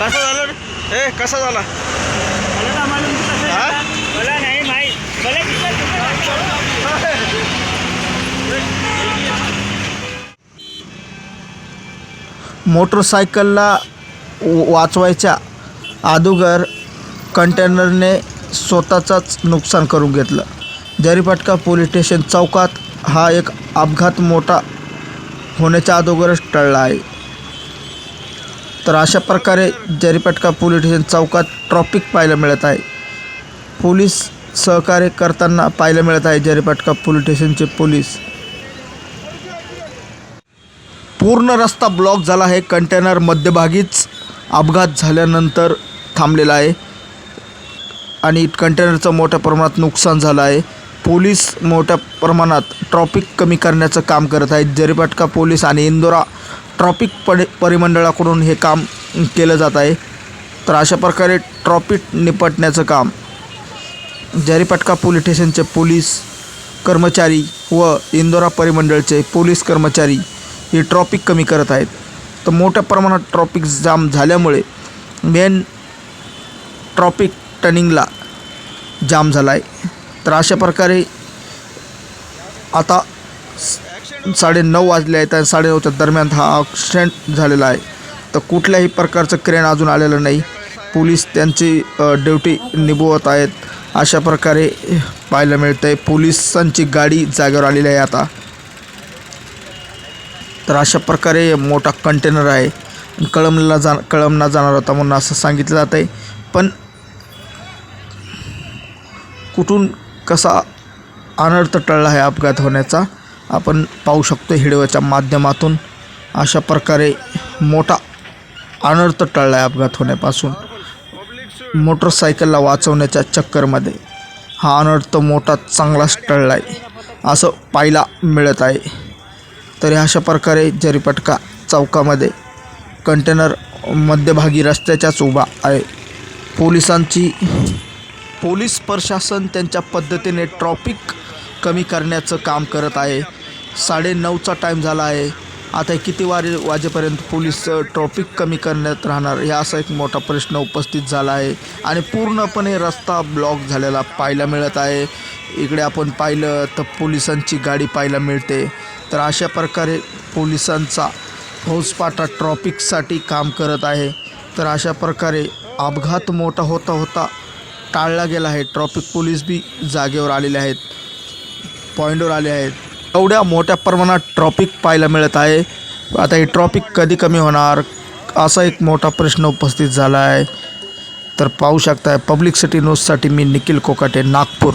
कसा झाला रे? ए कसा झाला? मला नाही माहीत. किती मोटरसायकलला वाचवायच्या अगोदर कंटेनरने स्वतःचाच नुकसान करून घेतलं. जरीपटका पोलीस स्टेशन चौकात हा एक अपघात मोठा होण्याच्या अगोदरच टळला आहे. तर अशा प्रकारे जरीपटका पोलीस स्टेशन चौकात ट्रॉफिक पाहायला मिळत आहे. पोलीस सहकार्य करताना पाहायला मिळत आहे जरीपटका पोलीस स्टेशनचे पोलीस. पूर्ण रस्ता ब्लॉक झाला आहे. कंटेनर मध्यभागीच अपघात झाल्यानंतर थांबलेला आहे. आणि कंटेनरचं मोठ्या प्रमाणात नुकसान झालं आहे. पोलीस मोठ्या प्रमाणात ट्रॉफिक कमी करण्याचं काम करत आहेत. जरीपटका पोलीस आणि इंदोरा ट्रॉपिक परि परिमंडळाकडून हे काम केलं जात आहे. तर अशा प्रकारे ट्रॉपिक निपटण्याचं काम जरीपटका पोलीस स्टेशनचे पोलीस कर्मचारी व इंदोरा परिमंडळचे पोलीस कर्मचारी हे ट्रॉपिक कमी करत आहेत. तर मोठ्या प्रमाणात ट्रॉपिक जाम झाल्यामुळे मेन ट्रॉपिक टर्निंगला जाम झाला आहे तर अशा प्रकारे आता साडेनऊ वाजले आहेत आणि साडेनऊच्या दरम्यान हा ॲक्सिडेंट झालेला आहे. तर कुठल्याही प्रकारचं क्रेन अजून आलेलं नाही. पोलीस त्यांची ड्युटी निभवत आहेत. अशा प्रकारे पाहायला मिळतं आहे पोलिसांची गाडी जागेवर आलेली आहे आता. तर अशा प्रकारे मोठा कंटेनर आहे. कळमला जा कळमना जाणार होता म्हणून असं सांगितलं जात आहे. पण कुठून कसा अनर्थ टळला आहे अपघात होण्याचा? आपण पाहू शकतो हिडव्याच्या माध्यमातून अशा प्रकारे मोठा अनर्थ टळला आहे अपघात होण्यापासून. मोटरसायकलला वाचवण्याच्या चक्करमध्ये हा अनर्थ मोठा चांगलाच टळला आहे असं पाहायला मिळत आहे. तरी अशा प्रकारे जरीपटका चौकामध्ये कंटेनर मध्यभागी रस्त्याच्याच उभा आहे. पोलिसांची पोलीस प्रशासन त्यांच्या पद्धतीने ट्रॉफिक कमी करण्याचं काम करत आहे. साडेनऊचा टाईम झाला आहे. आता किती वारे वाजेपर्यंत पोलीस ट्रॉफिक कमी करण्यात राहणार हे असा एक मोठा प्रश्न उपस्थित झाला आहे. आणि पूर्णपणे रस्ता ब्लॉक झालेला पाहायला मिळत आहे. इकडे आपण पाहिलं तर पोलिसांची गाडी पाहायला मिळते. तर अशा प्रकारे पोलिसांचा फौजपाटा ट्रॉफिकसाठी काम करत आहे. तर अशा प्रकारे अपघात मोठा होता होता टाळला गेला आहे. ट्रॉफिक पोलीस बी जागेवर आलेले आहेत. पॉईंटवर आले आहेत. एवढ्या मोठ्या प्रमाणात ट्रॉफिक पाहायला मिळत आहे. आता हे ट्रॉफिक कधी कमी होणार? असा एक मोठा प्रश्न उपस्थित झाला आहे. तर पाहू शकताय पब्लिक सिटी न्यूजसाठी मी निखिल कोकाटे नागपूर.